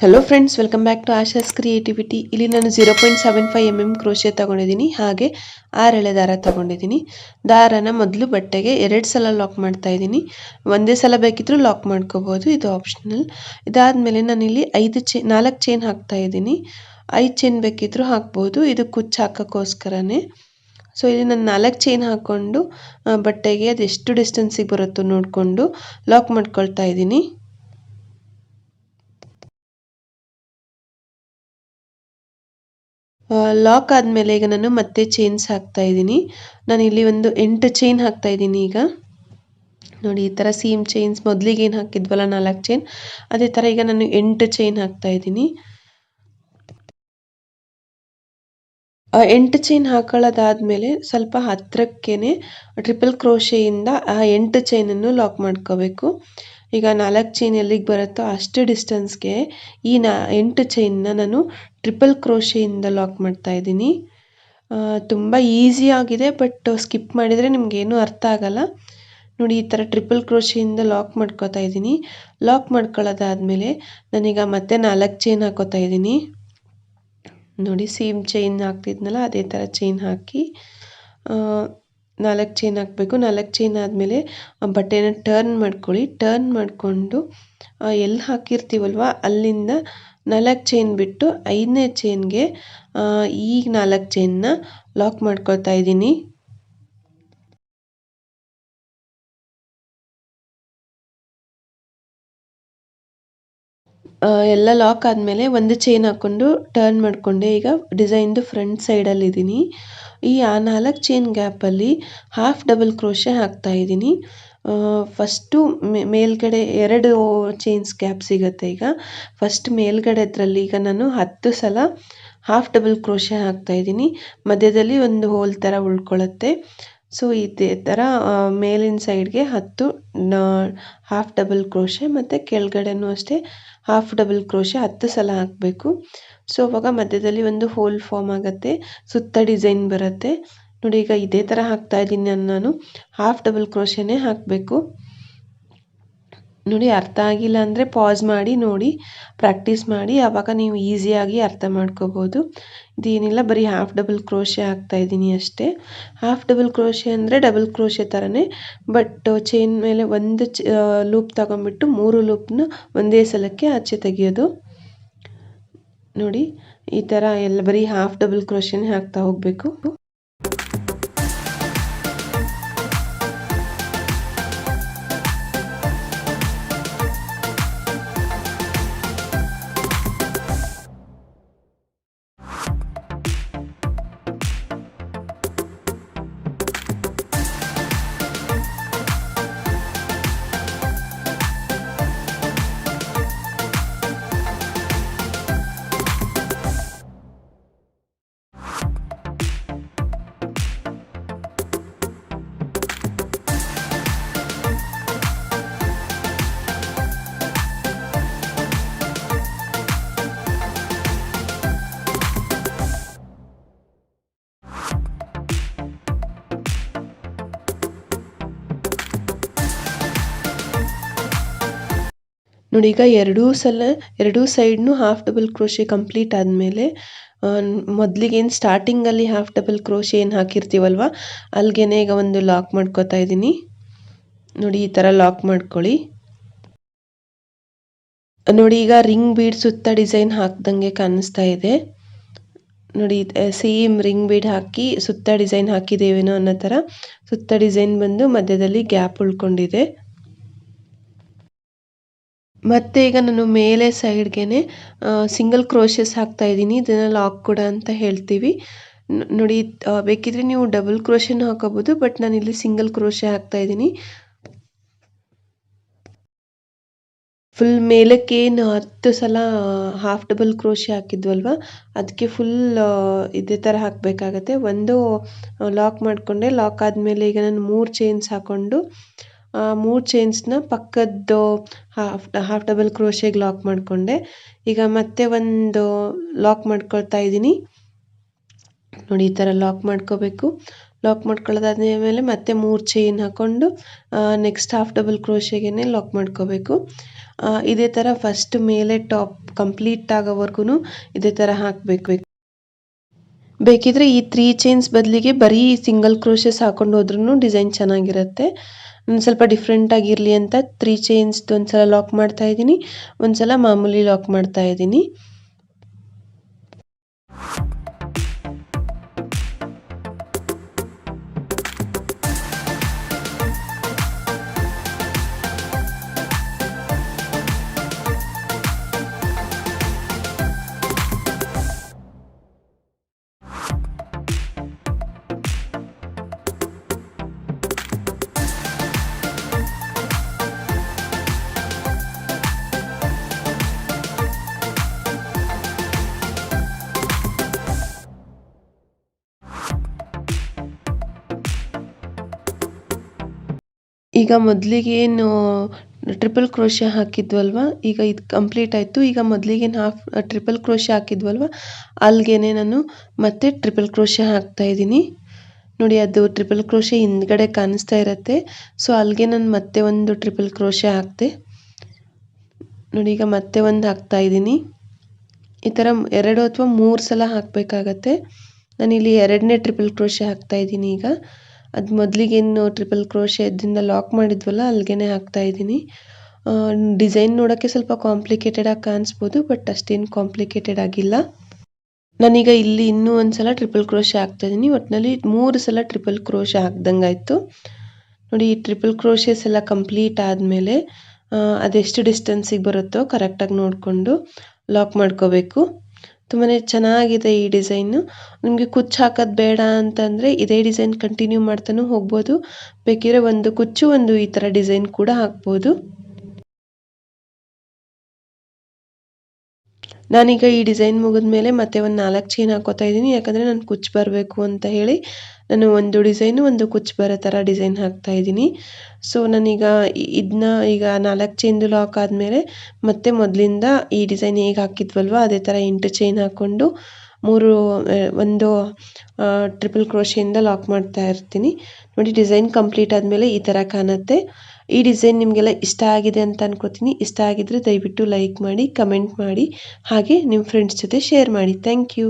Hello friends welcome back to Asha's creativity ಇಲ್ಲಿ ನಾನು zero point seven five M M crochet ತಗೊಂಡಿದ್ದೀನಿ, ಹಾಗೆ ಆರೆಳೆ ದಾರ ತಗೊಂಡಿದ್ದೀನಿ. ದಾರನ ಮೊದಲು ಬಟ್ಟೆಗೆ ಎರಡು ಸಲ ಲಾಕ್ ಮಾಡ್ತಾ ಇದ್ದೀನಿ. ಒಂದೇ ಸಲ ಬೇಕಿದ್ರೂ ಲಾಕ್ ಮಾಡ್ಕೋಬೋದು, ಇದು ಆಪ್ಷನಲ್ ಇದಾದಮೇಲೆ ನಾನಿಲ್ಲಿ ಐದು ಚೇ, ನಾಲ್ಕು ಚೈನ್ ಹಾಕ್ತಾ ಇದ್ದೀನಿ. ಐದು ಚೈನ್ ಬೇಕಿದ್ರೂ ಹಾಕ್ಬೋದು, ಇದು ಕುಚ್ಚು ಹಾಕೋಕ್ಕೋಸ್ಕರನೇ. ಸೊ ಇಲ್ಲಿ ನಾನು ನಾಲ್ಕು ಚೈನ್ ಹಾಕ್ಕೊಂಡು ಬಟ್ಟೆಗೆ ಅದು ಎಷ್ಟು ಡಿಸ್ಟೆನ್ಸಿಗೆ ಬರುತ್ತೋ ನೋಡಿಕೊಂಡು ಲಾಕ್ ಮಾಡ್ಕೊಳ್ತಾ ಇದ್ದೀನಿ. ಲಾಕ್ ಆದಮೇಲೆ ಈಗ ನಾನು ಮತ್ತೆ ಚೈನ್ಸ್ ಹಾಕ್ತಾ ಇದ್ದೀನಿ. ನಾನು ಇಲ್ಲಿ ಒಂದು ಎಂಟು ಚೈನ್ ಹಾಕ್ತಾ ಇದ್ದೀನಿ ಈಗ. ನೋಡಿ, ಈ ಥರ ಸೇಮ್ ಚೈನ್ಸ್ ಮೊದಲಿಗೆ ಏನು ಹಾಕಿದ್ವಲ್ಲ ನಾಲ್ಕು ಚೈನ್ ಅದೇ ಥರ ಈಗ ನಾನು ಎಂಟು ಚೈನ್ ಹಾಕ್ತಾ ಇದ್ದೀನಿ. ಎಂಟು ಚೈನ್ ಹಾಕೊಳ್ಳೋದಾದ್ಮೇಲೆ ಸ್ವಲ್ಪ ಹತ್ತಿರಕ್ಕೇ ಟ್ರಿಪಲ್ ಕ್ರೋಶೆಯಿಂದ ಆ ಎಂಟು ಚೈನನ್ನು ಲಾಕ್ ಮಾಡ್ಕೋಬೇಕು. ಈಗ ನಾಲ್ಕು ಚೈನ್ ಎಲ್ಲಿಗೆ ಬರುತ್ತೋ ಅಷ್ಟು ಡಿಸ್ಟೆನ್ಸ್ಗೆ ಈ ನಾ ಎಂಟು ಚೈನ್ನ ನಾನು ಟ್ರಿಪಲ್ ಕ್ರೋಶೆಯಿಂದ ಲಾಕ್ ಮಾಡ್ತಾ ಇದ್ದೀನಿ. ತುಂಬ ಆಗಿದೆ ಬಟ್ ಸ್ಕಿಪ್ ಮಾಡಿದರೆ ನಿಮಗೇನು ಅರ್ಥ ಆಗಲ್ಲ. ನೋಡಿ, ಈ ಥರ ಟ್ರಿಪಲ್ ಕ್ರೋಶೆಯಿಂದ ಲಾಕ್ ಮಾಡ್ಕೋತಾ ಇದ್ದೀನಿ. ಲಾಕ್ ಮಾಡ್ಕೊಳ್ಳೋದಾದ್ಮೇಲೆ ನಾನೀಗ ಮತ್ತೆ ನಾಲ್ಕು ಚೈನ್ ಹಾಕೋತಾ ಇದ್ದೀನಿ. ನೋಡಿ ಸೇಮ್ ಚೈನ್ ಹಾಕ್ತಿದ್ನಲ್ಲ, ಅದೇ ಥರ ಚೈನ್ ಹಾಕಿ. ನಾಲ್ಕು ಚೈನ್ ಹಾಕಬೇಕು. ನಾಲ್ಕು ಚೈನ್ ಆದಮೇಲೆ ಬಟ್ಟೆನ ಟರ್ನ್ ಮಾಡ್ಕೊಳ್ಳಿ. ಟರ್ನ್ ಮಾಡಿಕೊಂಡು ಎಲ್ಲಿ ಹಾಕಿರ್ತೀವಲ್ವ, ಅಲ್ಲಿಂದ ನಾಲ್ಕು ಚೈನ್ ಬಿಟ್ಟು ಐದನೇ ಚೈನ್ಗೆ ಈ ನಾಲ್ಕು ಚೈನ್ನ ಲಾಕ್ ಮಾಡ್ಕೊಳ್ತಾ ಇದ್ದೀನಿ. ಎಲ್ಲ ಲಾಕ್ ಆದ್ಮೇಲೆ ಒಂದು ಚೈನ್ ಹಾಕೊಂಡು ಟರ್ನ್ ಮಾಡಿಕೊಂಡೆ. ಈಗ ಡಿಸೈನ್ದು ಫ್ರಂಟ್ ಸೈಡಲ್ಲಿದ್ದೀನಿ ಈ ಆ ನಾಲ್ಕು ಚೈನ್ ಗ್ಯಾಪಲ್ಲಿ ಹಾಫ್ ಡಬಲ್ ಕ್ರೋಶೆ ಹಾಕ್ತಾ ಇದ್ದೀನಿ ಫಸ್ಟು ಮೇಲ್ಗಡೆ ಎರಡು ಚೈನ್ಸ್ ಗ್ಯಾಪ್ ಸಿಗುತ್ತೆ ಈಗ. ಫಸ್ಟ್ ಮೇಲ್ಗಡೆದ್ರಲ್ಲಿ ಈಗ ನಾನು ಹತ್ತು ಸಲ ಹಾಫ್ ಡಬಲ್ ಕ್ರೋಶೆ ಹಾಕ್ತಾ ಇದ್ದೀನಿ ಮಧ್ಯದಲ್ಲಿ ಒಂದು ಹೋಲ್ ಥರ ಉಳ್ಕೊಳ್ಳುತ್ತೆ ಸೊ ಇದೇ ಥರ ಮೇಲಿನ ಸೈಡ್ಗೆ ಹತ್ತು ಹಾಫ್ ಡಬಲ್ ಕ್ರೋಶೆ ಮತ್ತು ಕೆಳಗಡೆನೂ ಅಷ್ಟೇ ಹಾಫ್ ಡಬಲ್ ಕ್ರೋಶೆ ಹತ್ತು ಸಲ ಹಾಕಬೇಕು. ಸೊ ಅವಾಗ ಮಧ್ಯದಲ್ಲಿ ಒಂದು ಹೋಲ್ ಫಾರ್ಮ್ ಆಗುತ್ತೆ, ಸುತ್ತ ಡಿಸೈನ್ ಬರುತ್ತೆ. ನೋಡಿ ಈಗ ಇದೇ ಥರ ಹಾಕ್ತಾ ಇದ್ದೀನಿ ನಾನು. ಹಾಫ್ ಡಬಲ್ ಕ್ರೋಶೆನೇ ಹಾಕಬೇಕು. ನೋಡಿ ಅರ್ಥ ಆಗಿಲ್ಲ ಅಂದರೆ ಪಾಸ್ ಮಾಡಿ, ನೋಡಿ ಪ್ರಾಕ್ಟೀಸ್ ಮಾಡಿ ಆವಾಗ ನೀವು ಈಸಿಯಾಗಿ ಅರ್ಥ ಮಾಡ್ಕೋಬೋದು. ಇದೇನಿಲ್ಲ, ಬರೀ ಹಾಫ್ ಡಬಲ್ ಕ್ರೋಶೆ ಹಾಕ್ತಾ ಇದ್ದೀನಿ ಅಷ್ಟೇ. ಹಾಫ್ ಡಬಲ್ ಕ್ರೋಶೆ ಅಂದರೆ ಡಬಲ್ ಕ್ರೋಶೆ ಥರನೇ ಬಟ್ ಚೈನ್ ಮೇಲೆ ಒಂದು ಚ ಲೂಪ್ ತಗೊಂಬಿಟ್ಟು ಮೂರು ಲೂಪ್ನ ಒಂದೇ ಸಲಕ್ಕೆ ಆಚೆ ತೆಗೆಯೋದು. ನೋಡಿ, ಈ ಥರ ಎಲ್ಲ ಬರೀ ಹಾಫ್ ಡಬಲ್ ಕ್ರೋಶೆನೇ ಹಾಕ್ತಾ ಹೋಗಬೇಕು. ನೋಡಿ, ಈಗ ಎರಡೂ ಸಲ, ಎರಡೂ ಸೈಡ್ನು ಹಾಫ್ ಡಬಲ್ ಕ್ರೋಶೆ ಕಂಪ್ಲೀಟ್ ಆದಮೇಲೆ ಮೊದಲಿಗೆ ಏನು ಸ್ಟಾರ್ಟಿಂಗಲ್ಲಿ ಹಾಫ್ ಡಬಲ್ ಕ್ರೋಶೆ ಏನು ಹಾಕಿರ್ತೀವಲ್ವ ಅಲ್ಲಿಗೆನೆ ಈಗ ಒಂದು ಲಾಕ್ ಮಾಡ್ಕೋತಾ ಇದ್ದೀನಿ. ನೋಡಿ, ಈ ಥರ ಲಾಕ್ ಮಾಡ್ಕೊಳ್ಳಿ. ನೋಡಿ, ಈಗ ರಿಂಗ್ ಬೀಡ್ ಸುತ್ತ ಡಿಸೈನ್ ಹಾಕ್ದಂಗೆ ಕಾಣಿಸ್ತಾ ಇದೆ. ನೋಡಿ ಸೇಮ್ ರಿಂಗ್ ಬೀಡ್ ಹಾಕಿ ಸುತ್ತ ಡಿಸೈನ್ ಹಾಕಿದ್ದೇವೇನೋ ಅನ್ನೋ ಥರ ಸುತ್ತ ಡಿಸೈನ್ ಬಂದು ಮಧ್ಯದಲ್ಲಿ ಗ್ಯಾಪ್ ಉಳ್ಕೊಂಡಿದೆ. ಮತ್ತೆ ಈಗ ನಾನು ಮೇಲೆ ಸೈಡ್ಗೆನೆ ಸಿಂಗಲ್ ಕ್ರೋಶಸ್ ಹಾಕ್ತಾ ಇದ್ದೀನಿ. ಇದನ್ನ ಲಾಕ್ ಕೂಡ ಅಂತ ಹೇಳ್ತೀವಿ. ನೋಡಿ ಬೇಕಿದ್ರೆ ನೀವು ಡಬಲ್ ಕ್ರೋಶೆನೂ ಹಾಕೋಬಹುದು ಬಟ್ ನಾನು ಇಲ್ಲಿ ಸಿಂಗಲ್ ಕ್ರೋಶೆ ಹಾಕ್ತಾ ಇದ್ದೀನಿ. ಫುಲ್ ಮೇಲಕ್ಕೆ ಏನು ಹತ್ತು ಸಲ ಹಾಫ್ ಡಬಲ್ ಕ್ರೋಶೆ ಹಾಕಿದ್ವಲ್ವ? ಅದಕ್ಕೆ ಫುಲ್ ಇದೇ ಥರ ಹಾಕಬೇಕಾಗತ್ತೆ. ಒಂದು ಲಾಕ್ ಮಾಡಿಕೊಂಡೆ. ಲಾಕ್ ಆದಮೇಲೆ ಈಗ ನಾನು ಮೂರು ಚೈನ್ಸ್ ಹಾಕ್ಕೊಂಡು ಮೂರು ಚೈನ್ಸ್ನ ಪಕ್ಕದ್ದು ಹಾಫ್ ಹಾಫ್ ಡಬಲ್ ಕ್ರೋಶೆಗೆ ಲಾಕ್ ಮಾಡಿಕೊಂಡೆ. ಈಗ ಮತ್ತೆ ಒಂದು ಲಾಕ್ ಮಾಡ್ಕೊಳ್ತಾ ಇದ್ದೀನಿ. ನೋಡಿ ಈ ಥರ ಲಾಕ್ ಮಾಡ್ಕೋಬೇಕು. ಲಾಕ್ ಮಾಡ್ಕೊಳ್ಳೋದಾದ್ಮೇಲೆ ಮತ್ತೆ ಮೂರು ಚೈನ್ ಹಾಕ್ಕೊಂಡು ನೆಕ್ಸ್ಟ್ ಹಾಫ್ ಡಬಲ್ ಕ್ರೋಶೆಗೆ ಲಾಕ್ ಮಾಡ್ಕೋಬೇಕು. ಆ, ಇದೇ ಥರ ಫಸ್ಟ್ ಮೇಲೆ ಟಾಪ್ ಕಂಪ್ಲೀಟ್ ಆಗೋವರೆಗೂ ಇದೇ ಥರ ಹಾಕಬೇಕು. ಬೇಕಿದ್ರೆ ಈ ತ್ರೀ ಚೈನ್ಸ್ ಬದಲಿಗೆ ಬರೀ ಸಿಂಗಲ್ ಕ್ರೋಶಸ್ ಹಾಕೊಂಡು ಹೋದ್ರೂ ಡಿಸೈನ್ ಚೆನ್ನಾಗಿರುತ್ತೆ. ಒಂದು ಸ್ವಲ್ಪ ಡಿಫ್ರೆಂಟ್ ಆಗಿರಲಿ ಅಂತ ತ್ರೀ ಚೈನ್ಸ್ ಒಂದ್ಸಲ ಲಾಕ್ ಮಾಡ್ತಾ ಇದ್ದೀನಿ. ಒಂದ್ಸಲ ಮಾಮೂಲಿ ಲಾಕ್ ಮಾಡ್ತಾ ಇದ್ದೀನಿ. ಈಗ ಮೊದಲಿಗೆ ಏನು ಟ್ರಿಪಲ್ ಕ್ರೋಷ ಹಾಕಿದ್ವಲ್ವ? ಈಗ ಇದು ಕಂಪ್ಲೀಟ್ ಆಯಿತು. ಈಗ ಮೊದಲಿಗೆ ಹಾಫ್ ಟ್ರಿಪಲ್ ಕ್ರೋಷ ಹಾಕಿದ್ವಲ್ವ? ಅಲ್ಲಿಗೆ ನಾನು ಮತ್ತೆ ಟ್ರಿಪಲ್ ಕ್ರೋಷ ಹಾಕ್ತಾ ಇದ್ದೀನಿ. ನೋಡಿ, ಅದು ಟ್ರಿಪಲ್ ಕ್ರೋಶೆ ಹಿಂದ್ಗಡೆ ಕಾಣಿಸ್ತಾ ಇರತ್ತೆ. ಸೊ ಅಲ್ಲಿಗೆ ನಾನು ಮತ್ತೆ ಒಂದು ಟ್ರಿಪಲ್ ಕ್ರೋಶೆ ಹಾಕ್ತೆ. ನೋಡಿ, ಈಗ ಮತ್ತೆ ಒಂದು ಹಾಕ್ತಾ ಇದ್ದೀನಿ. ಈ ಥರ ಎರಡು ಅಥವಾ ಮೂರು ಸಲ ಹಾಕಬೇಕಾಗತ್ತೆ. ನಾನಿಲ್ಲಿ ಎರಡನೇ ಟ್ರಿಪಲ್ ಕ್ರೋಶೆ ಹಾಕ್ತಾ ಇದ್ದೀನಿ ಈಗ. ಅದು ಮೊದಲಿಗೇನು ಟ್ರಿಪಲ್ ಕ್ರೋಶೆ ಇದರಿಂದ ಲಾಕ್ ಮಾಡಿದ್ವಲ್ಲ ಅಲ್ಲಿಗೇನೆ ಹಾಕ್ತಾ ಇದ್ದೀನಿ. ಡಿಸೈನ್ ನೋಡೋಕ್ಕೆ ಸ್ವಲ್ಪ ಕಾಂಪ್ಲಿಕೇಟೆಡ್ ಆಗಿ ಕಾಣಿಸ್ಬೋದು ಬಟ್ ಅಷ್ಟೇನು ಕಾಂಪ್ಲಿಕೇಟೆಡ್ ಆಗಿಲ್ಲ. ನಾನೀಗ ಇಲ್ಲಿ ಇನ್ನೂ ಒಂದು ಸಲ ಟ್ರಿಪಲ್ ಕ್ರೋಶ ಹಾಕ್ತಾ ಇದ್ದೀನಿ. ಒಟ್ಟಿನಲ್ಲಿ ಮೂರು ಸಲ ಟ್ರಿಪಲ್ ಕ್ರೋಶ ಹಾಕ್ದಂಗಾಯಿತು. ನೋಡಿ, ಈ ಟ್ರಿಪಲ್ ಕ್ರೋಶಸ್ ಎಲ್ಲ ಕಂಪ್ಲೀಟ್ ಆದಮೇಲೆ ಅದೆಷ್ಟು ಡಿಸ್ಟೆನ್ಸಿಗೆ ಬರುತ್ತೋ ಕರೆಕ್ಟಾಗಿ ನೋಡಿಕೊಂಡು ಲಾಕ್ ಮಾಡ್ಕೋಬೇಕು. ತುಂಬಾ ಚೆನ್ನಾಗಿದೆ ಈ ಡಿಸೈನು. ನಿಮಗೆ ಕುಚ್ಚು ಹಾಕೋದು ಬೇಡ ಅಂತಂದರೆ ಇದೇ ಡಿಸೈನ್ ಕಂಟಿನ್ಯೂ ಮಾಡ್ತಾನೂ ಹೋಗ್ಬೋದು. ಬೇಕಿದ್ರೆ ಒಂದು ಕುಚ್ಚು ಒಂದು ಈ ಥರ ಡಿಸೈನ್ ಕೂಡ ಹಾಕ್ಬೋದು. ನಾನೀಗ ಈ ಡಿಸೈನ್ ಮುಗಿದ್ಮೇಲೆ ಮತ್ತೆ ಒಂದು ನಾಲ್ಕು ಚೈನ್ ಹಾಕೋತಾ ಇದ್ದೀನಿ. ಯಾಕಂದರೆ ನಾನು ಕುಚ್ಚು ಬರಬೇಕು ಅಂತ ಹೇಳಿ ನಾನು ಒಂದು ಡಿಸೈನು, ಒಂದು ಕುಚ್ಚು ಬರೋ ಥರ ಡಿಸೈನ್ ಹಾಕ್ತಾ ಇದ್ದೀನಿ. ಸೊ ನಾನೀಗ ಇದನ್ನ ಈಗ ನಾಲ್ಕು ಚೈನ್ದು ಲಾಕ್ ಆದಮೇಲೆ ಮತ್ತೆ ಮೊದಲಿಂದ ಈ ಡಿಸೈನ್ ಹೇಗೆ ಹಾಕಿದ್ವಲ್ವ, ಅದೇ ಥರ ಎಂಟು ಚೈನ್ ಹಾಕ್ಕೊಂಡು ಮೂರು ಒಂದು ಟ್ರಿಪಲ್ ಕ್ರೋಶಿಯಿಂದ ಲಾಕ್ ಮಾಡ್ತಾ ಇರ್ತೀನಿ. ನೋಡಿ, ಡಿಸೈನ್ ಕಂಪ್ಲೀಟ್ ಆದಮೇಲೆ ಈ ಥರ ಕಾಣುತ್ತೆ. ಈ ಡಿಸೈನ್ ನಿಮಗೆಲ್ಲ ಇಷ್ಟ ಆಗಿದೆ ಅಂತ ಅನ್ಕೋತೀನಿ. ಇಷ್ಟ ಆಗಿದ್ರೆ ದಯವಿಟ್ಟು ಲೈಕ್ ಮಾಡಿ, ಕಮೆಂಟ್ ಮಾಡಿ. ಹಾಗೆ ನಿಮ್ಮ ಫ್ರೆಂಡ್ಸ್ ಜೊತೆ ಶೇರ್ ಮಾಡಿ. Thank you